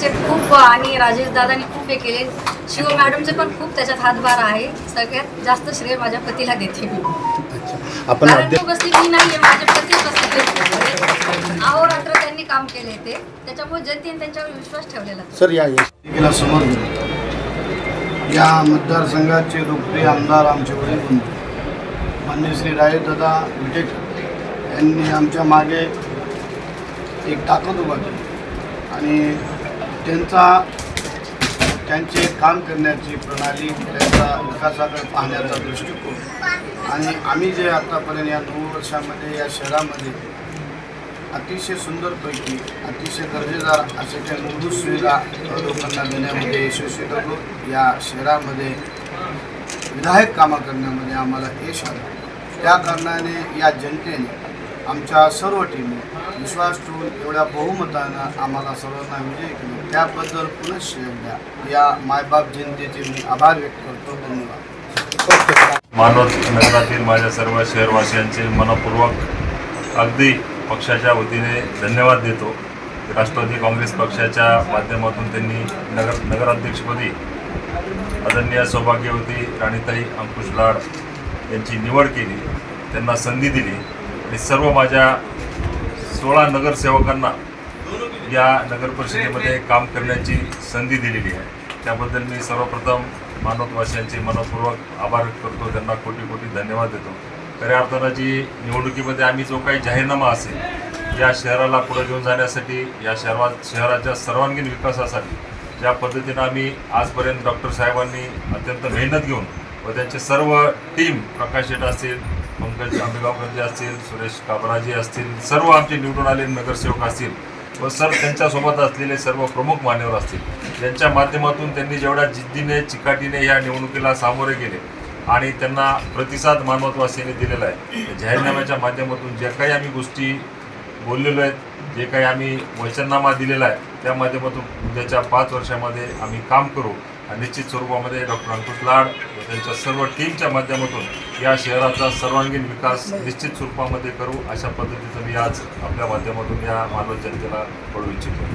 चे खूप आणि राजेश दादांनी खूप हे केले. शिव मॅडमचे पण खूप त्याच्यात हातभार आहे. सगळ्यात जास्त श्रेय माझ्या पतीला देते मी. आपण कारण अध्य तो बसली मी नाहीये माझे पती बसले अहोरात्र त्यांनी काम केले ते. त्याच्यामुळे जनतेने त्यांच्यावर विश्वास ठेवलेला सर या समोर. या मतदारसंघाचे लोकप्रिय आमदार आमचे वडील मान्य श्री राजेदादा विटेकर यांनी आमच्या मागे एक ताकद उभा केली. आणि त्यांचा त्यांचे काम करण्याची प्रणाली त्यांचा विकासाकडे पाहण्याचा दृष्टिकोन. आणि आम्ही जे आत्तापर्यंत या नऊ वर्षामध्ये या शहरामध्ये अतिशय सुंदरपैकी अतिशय गरजेदार अशा त्या मूलभूत सुविधा लोकांना देण्यामध्ये यशस्वी ठरलो. या शहरामध्ये विधायक कामं करण्यामध्ये आम्हाला यश आलं. त्या कारणाने या जनतेने आमच्या सर्व टीमने विश्वास ठेवून एवढ्या बहुमतानं आम्हाला सर्वांना विजय केले त्याबद्दल पुन्हा श्रेय द्या. या मायबाप जनतेचे मी आभार व्यक्त करतो. धन्यवाद. मानव नगरातील माझ्या सर्व शहरवासियांचे मनपूर्वक अगदी पक्षाच्या वतीने धन्यवाद देतो. राष्ट्रवादी काँग्रेस पक्षाच्या माध्यमातून त्यांनी नगर नगराध्यक्षपदी आदरणीय सौभाग्यवती राणीताई अंकुश लाड यांची निवड केली त्यांना संधी दिली आणि सर्व माझ्या सोळा नगरसेवकांना या नगर परिषदेमध्ये काम करण्याची संधी दिलेली आहे. त्याबद्दल मी सर्वप्रथम मानवतवासियांचे मनपूर्वक आभार करतो. त्यांना कोटी कोटी धन्यवाद देतो. खऱ्या अर्थानं जी निवडणुकीमध्ये आम्ही जो काही जाहीरनामा असेल या शहराला पुढे घेऊन जाण्यासाठी या शहरा शहराच्या सर्वांगीण विकासासाठी ज्या पद्धतीनं आम्ही आजपर्यंत डॉक्टर साहेबांनी अत्यंत मेहनत घेऊन व त्यांचे सर्व टीम प्रकाश शेट असतील पंकज आंबेगावकरजी असतील सुरेश काबराजी असतील सर्व आमचे निवडून आलेले नगरसेवक असतील व सर त्यांच्यासोबत असलेले सर्व प्रमुख मान्यवर असतील. यांच्या माध्यमातून त्यांनी जेवढ्या जिद्दीने चिकाटीने या निवडणुकीला सामोरे गेले आणि त्यांना प्रतिसाद मानवतवासियांनी दिलेला आहे. जाहीरनाम्याच्या माध्यमातून ज्या काही आम्ही गोष्टी बोललेलो आहेत जे काही आम्ही वचननामा दिलेला आहे त्या माध्यमातून उद्याच्या पाच वर्षामध्ये आम्ही काम करू. आणि निश्चित स्वरूपामध्ये डॉक्टर अंकुश लाड त्यांच्या सर्व टीमच्या माध्यमातून या शहराचा सर्वांगीण विकास निश्चित स्वरूपामध्ये करू अशा पद्धतीचं मी आज आपल्या माध्यमातून या मानव जनतेला कळू इच्छितो.